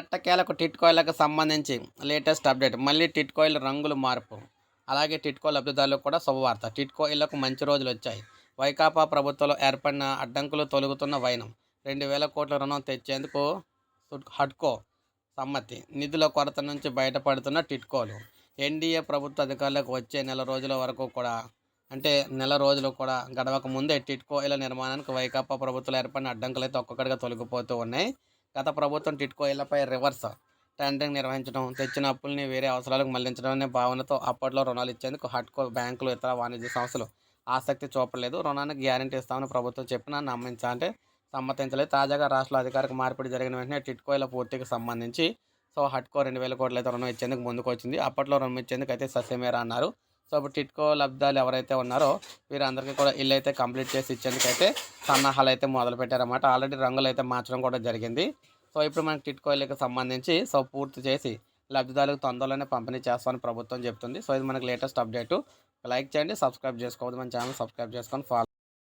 ఎట్టకేలకు టిట్కోయిలకు సంబంధించి latest update. మళ్ళీ టిట్కోయిల రంగులు మార్పు. అలాగే టిట్కో లబ్ధిదారులకు కూడా శుభవార్త. టిట్కోయిలకు మంచి రోజులు వచ్చాయి. వైకాపా ప్రభుత్వంలో ఏర్పడిన అడ్డంకులు తొలుగుతున్న వైనం. రెండు వేల కోట్ల రుణం తెచ్చేందుకు హడ్కో సమ్మతి. నిధుల కొరత నుంచి బయటపడుతున్న టిట్కోలు. ఎన్డీఏ ప్రభుత్వ అధికారులకు వచ్చే నెల రోజుల వరకు కూడా అంటే నెల రోజులు కూడా గడవక ముందే టిట్కో ఇళ్ళ నిర్మాణానికి వైకాపా ప్రభుత్వం ఏర్పడిన అడ్డంకులు అయితే ఒక్కొక్కటిగా తొలగిపోతూ ఉన్నాయి. గత ప్రభుత్వం టిట్కో ఇళ్ళపై రివర్స్ టెండరింగ్ నిర్వహించడం తెచ్చిన అప్పుల్ని వేరే అవసరాలకు మళ్ళించడం అనే భావనతో అప్పట్లో రుణాలు ఇచ్చేందుకు హట్కో బ్యాంకులు ఇతర వాణిజ్య సంస్థలు ఆసక్తి చూపలేదు. రుణానికి గ్యారంటీ ఇస్తామని ప్రభుత్వం చెప్పినా నమ్మించాలంటే సమ్మతించలేదు. తాజాగా రాష్ట్రంలో అధికారిక మార్పిడి జరిగిన వెంటనే టిట్కోయిల పూర్తికి సంబంధించి సో హట్కో రెండు వేల కోట్ల అయితే రుణం ఇచ్చేందుకు ముందుకు వచ్చింది అప్పట్లో రుణం ఇచ్చేందుకు అయితే సస్యమేరా అన్నారు. సో ఇప్పుడు టిట్కో లబ్ధాలు ఎవరైతే ఉన్నారో వీరందరికీ కూడా ఇల్లు అయితే కంప్లీట్ చేసి ఇచ్చేందుకు అయితే సన్నాహాలు అయితే మొదలుపెట్టారన్నమాట ఆల్రెడీ రంగులు అయితే మార్చడం కూడా జరిగింది. సో ఇప్పుడు మనకి టిట్కో ఇళ్ళకి సంబంధించి సో పూర్తి చేసి లబ్ధిదారులకు తొందరలోనే పంపిణీ చేస్తామని ప్రభుత్వం చెప్తుంది. సో ఇది మనకి లేటెస్ట్ అప్డేట్. లైక్ చేయండి సబ్స్క్రైబ్ చేసుకోవద్దు మన ఛానల్ సబ్స్క్రైబ్ చేసుకొని ఫాలో